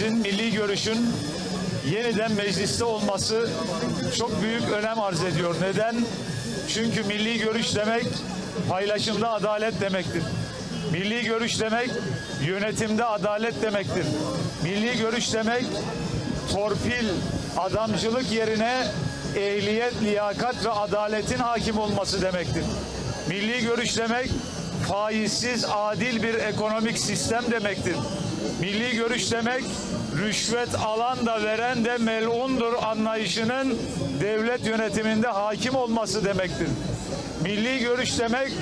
partimizin milli görüşün yeniden mecliste olması çok büyük önem arz ediyor. Neden? Çünkü milli görüş demek paylaşımda adalet demektir. Milli görüş demek yönetimde adalet demektir. Milli görüş demek torpil, adamcılık yerine ehliyet, liyakat ve adaletin hakim olması demektir. Milli görüş demek faizsiz, adil bir ekonomik sistem demektir. Milli görüş demek rüşvet alan da veren de melundur anlayışının devlet yönetiminde hakim olması demektir. Milli görüş demek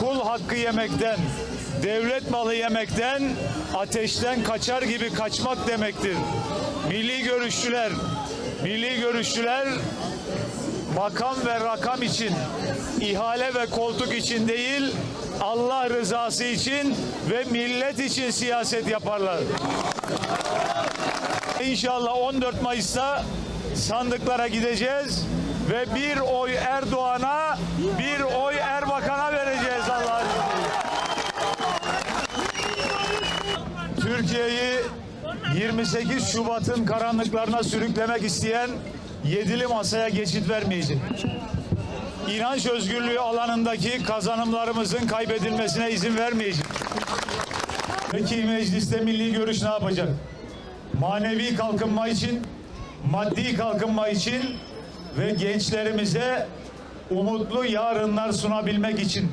kul hakkı yemekten, devlet malı yemekten, ateşten kaçar gibi kaçmak demektir. Milli görüşçüler, milli görüşçüler makam ve rakam için, ihale ve koltuk için değil, Allah rızası için ve millet için siyaset yaparlar. İnşallah 14 Mayıs'ta sandıklara gideceğiz ve bir oy Erdoğan'a, bir oy Erbakan'a vereceğiz Allah'ın. Türkiye'yi 28 Şubat'ın karanlıklarına sürüklemek isteyen yedili masaya geçit vermeyecek. İnanç özgürlüğü alanındaki kazanımlarımızın kaybedilmesine izin vermeyecek. Peki mecliste milli görüş ne yapacak? Manevi kalkınma için, maddi kalkınma için ve gençlerimize umutlu yarınlar sunabilmek için,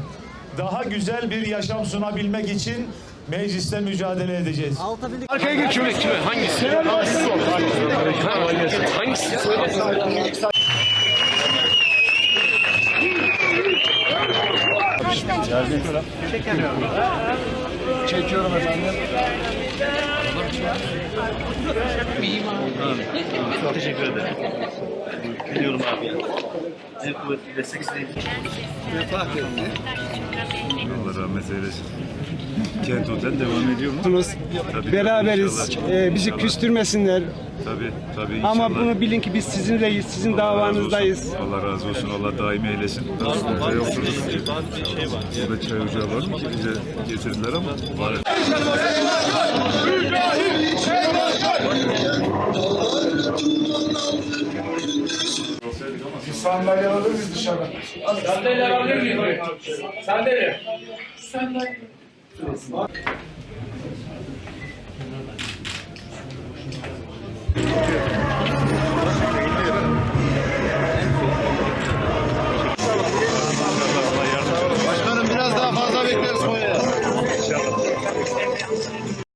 daha güzel bir yaşam sunabilmek için mecliste mücadele edeceğiz. Arkaya geç. Kime kime? Hangisi? Hangisi? Hangisi? Çekiyorum efendim. Çok teşekkür ederim. Biliyorum abi. En kuvvetli destek istedim. Allah rahmet eylesin. Kent Otel devam ediyor mu? Musunuz. Tabii, Beraberiz. Ee, bizi küstürmesinler. Tabii tabii inşallah. Ama bunu bilin ki biz sizinleyiz. Sizin Allah razı davanızdayız. olsun. Allah razı olsun. Allah daim eylesin. Burada yoksunuz. Burada çay ocağı var mı ki bize getirdiler ama var. Sandalye alır mıyız dışarıda?